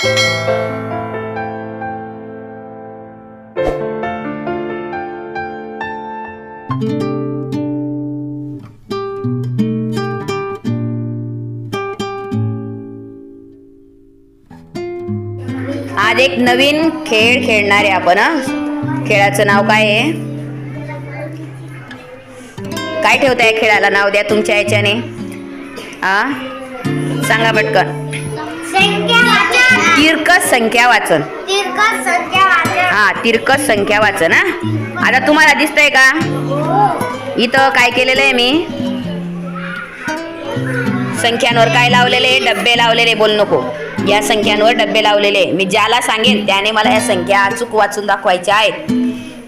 आज एक नवीन खेळ खेळणार आहे आपण खेळाचं नाव काय आहे? काय ठेवताय खेळाला? नाव द्या तुमच्या याच्याने आ सांगा पटकन. संख्या तिरकस संख्या वाचन. तिरकस संख्या वाचन. हा तिरकस संख्या वाचन हा. आता तुम्हाला दिसतंय का? इथं काय केलेलं आहे मी? संख्यांवर काय लावलेले? डब्बे लावलेले बोल नको. या संख्यांवर डब्बे लावलेले. मी ज्याला सांगेन त्याने मला या संख्या अचूक वाचून दाखवायच्या आहेत.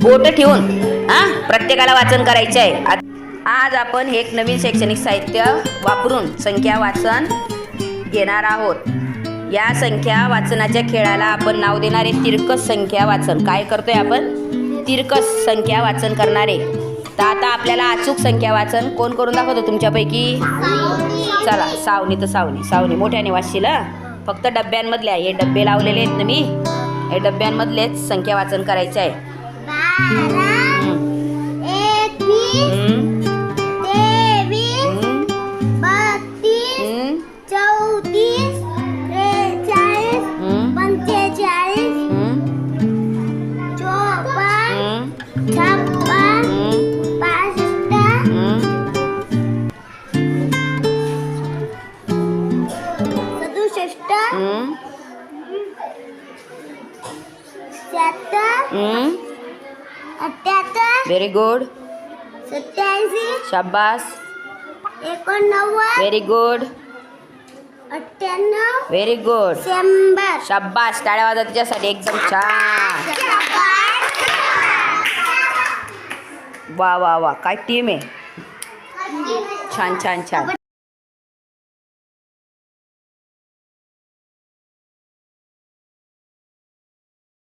बोट ठेवून हा प्रत्येकाला वाचन करायचे आहे. आज आपण हे एक नवीन शैक्षणिक साहित्य वापरून संख्या वाचन घेणार आहोत. या संख्या वाचनाच्या खेळाला आपण नाव देणारे तिरकस संख्या वाचन. काय करतोय आपण? तिरकस संख्या वाचन करणारे. तर आता आपल्याला अचूक संख्या वाचन कोण करून दाखवतो तुमच्यापैकी? चला सावनी तर सावनी. सावनी मोठ्याने वाचशील? फक्त डब्यांमधल्या. हे डब्बे लावलेले आहेत ना मी. हे डब्यांमधलेच संख्या वाचन करायचे आहे. अठ्याहत्तर व्हेरी गुड सत्याऐंशी शाबास एकोणनव्वद व्हेरी गुड अठ्ठ्याण्णव व्हेरी गुड शंभर शाबास टाळ्या वाजवा तिच्यासाठी एकदम छान वा वा वा काय टीम आहे छान छान छान